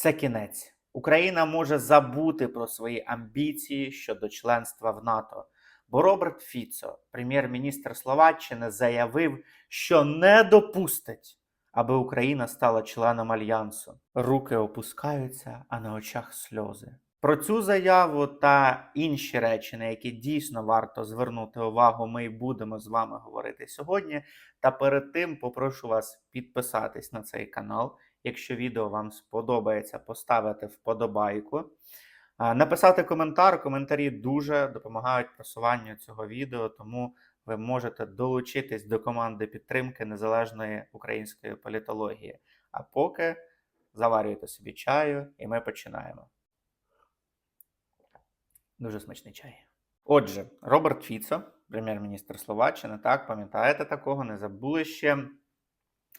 Це кінець. Україна може забути про свої амбіції щодо членства в НАТО. Бо Роберт Фіцо, прем'єр-міністр Словаччини, заявив, що не допустить, аби Україна стала членом альянсу. Руки опускаються, а на очах сльози. Про цю заяву та інші речі, на які дійсно варто звернути увагу, ми будемо з вами говорити сьогодні. Та перед тим попрошу вас підписатись на цей канал. Якщо відео вам сподобається, поставити вподобайку. Написати коментар. Коментарі дуже допомагають просуванню цього відео, тому ви можете долучитись до команди підтримки незалежної української політології. А поки заварюйте собі чаю, і ми починаємо. Дуже смачний чай. Отже, Роберт Фіцо, прем'єр-міністр Словаччини, так, пам'ятаєте такого, не забули ще.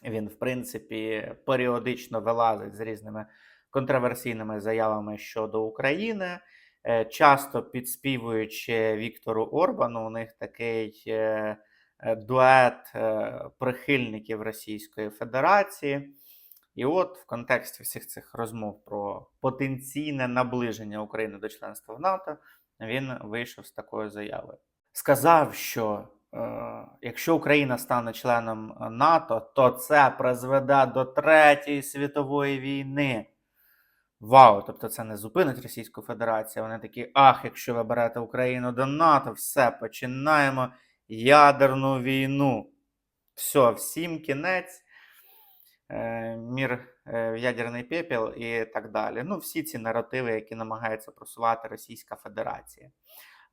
Він, в принципі, періодично вилазить з різними контроверсійними заявами щодо України, Е, часто підспівуючи Віктору Орбану, у них такий е, е, дует прихильників Російської Федерації. І от в контексті всіх цих розмов про потенційне наближення України до членства в НАТО він вийшов з такою заявою. Сказав, що якщо Україна стане членом НАТО, то це призведе до Третьої світової війни. Вау! Тобто це не зупинить Російську Федерацію. Вони такі, ах, якщо ви берете Україну до НАТО, все, починаємо ядерну війну. Все, всім кінець, е, мір е, в ядерний пепел і так далі. Ну, всі ці наративи, які намагається просувати Російська Федерація.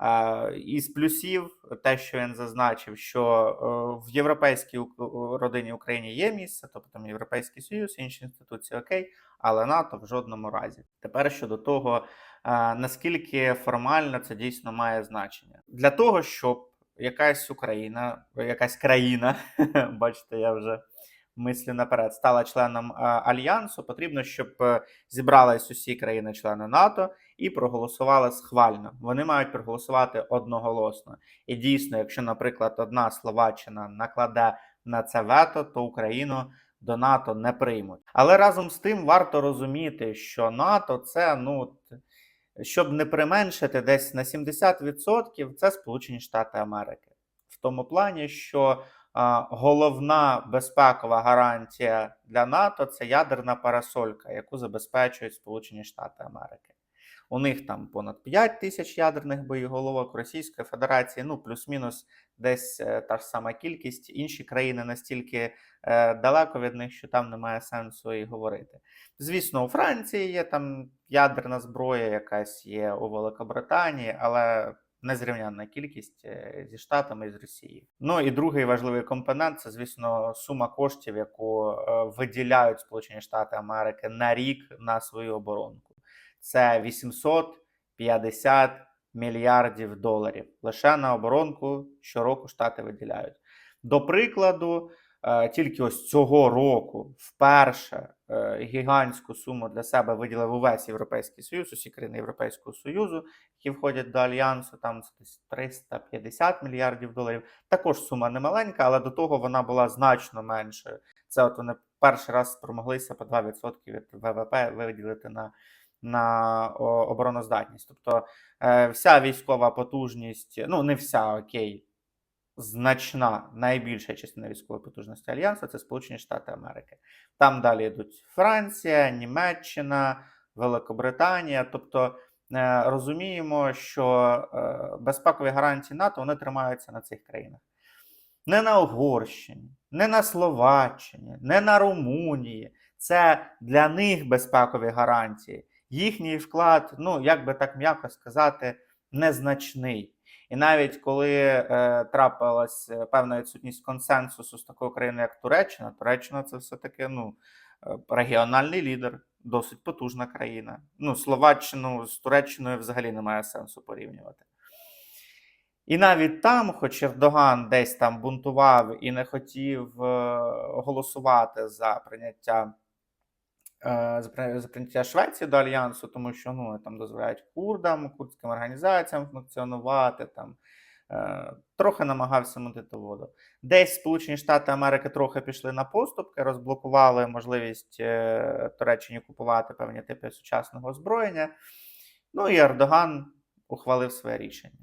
Е, Із плюсів, те, що він зазначив, що е, в європейській у- родині України є місце, тобто там Європейський Союз, інші інституції окей, але НАТО в жодному разі. Тепер щодо того, е, наскільки формально це дійсно має значення. Для того, щоб якась Україна, якась країна, бачите, я вже мислю наперед, стала членом е, альянсу, потрібно, щоб е, зібрались усі країни-члени НАТО і проголосували схвально. Вони мають проголосувати одноголосно. І дійсно, якщо, наприклад, одна Словаччина накладе на це вето, то Україну до НАТО не приймуть. Але разом з тим варто розуміти, що НАТО це ну. Щоб не применшити десь на 70% це Сполучені Штати Америки. В тому плані, що а, головна безпекова гарантія для НАТО це ядерна парасолька, яку забезпечують Сполучені Штати Америки. У них там понад 5 тисяч ядерних боєголовок, Російської Федерації, ну плюс-мінус десь е, та ж сама кількість. Інші країни настільки е, далеко від них, що там немає сенсу і говорити. Звісно, у Франції є там ядерна зброя, якась є у Великобританії, але незрівнянна кількість е, зі Штатами і з Росією. Ну і другий важливий компонент це, звісно, сума коштів, яку виділяють Сполучені Штати Америки на рік на свою оборонку. Це 850 мільярдів доларів. Лише на оборонку щороку Штати виділяють. До прикладу, е, тільки ось цього року вперше е, гігантську суму для себе виділив увесь Європейський Союз, усі країни Європейського Союзу, які входять до альянсу, там це десь 350 мільярдів доларів. Також сума не маленька, але до того вона була значно меншою. Це от вони перший раз спромоглися по 2% від ВВП виділити на, на обороноздатність. Тобто е, вся військова потужність, ну не вся окей, значна найбільша частина військової потужності альянсу це Сполучені Штати Америки. Там далі йдуть Франція, Німеччина, Великобританія. Тобто е, розуміємо, що е, безпекові гарантії НАТО вони тримаються на цих країнах. Не на Угорщині, не на Словаччині, не на Румунії. Це для них безпекові гарантії. Їхній вклад, ну як би так м'яко сказати, незначний. І навіть коли е, трапилась е, певна відсутність консенсусу з такою країною, як Туреччина, Туреччина це все-таки ну, е, регіональний лідер, досить потужна країна. Ну, Словаччину з Туреччиною взагалі немає сенсу порівнювати. І навіть там, хоч Ердоган десь там бунтував і не хотів е, голосувати за прийняття е, за прийняття Швеції до альянсу, тому що ну там дозволяють курдам, курдським організаціям функціонувати, там е, трохи намагався мутити воду. Десь Сполучені Штати Америки трохи пішли на поступки, розблокували можливість е, Туреччині купувати певні типи сучасного озброєння. Ну і Ердоган ухвалив своє рішення.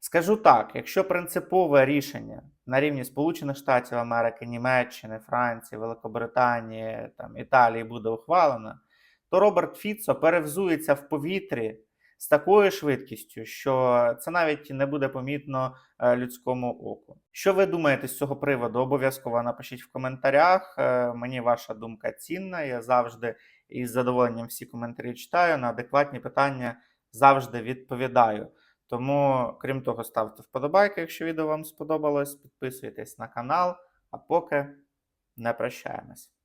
Скажу так: якщо принципове рішення на рівні Сполучених Штатів Америки, Німеччини, Франції, Великобританії, там, Італії буде ухвалено, то Роберт Фіцо перевзується в повітрі з такою швидкістю, що це навіть не буде помітно е, людському оку. Що ви думаєте з цього приводу? Обов'язково напишіть в коментарях. Е, Мені ваша думка цінна. Я завжди із задоволенням всі коментарі читаю. На адекватні питання завжди відповідаю. Тому, крім того, ставте вподобайки, якщо відео вам сподобалось, підписуйтесь на канал, а поки не прощаємось.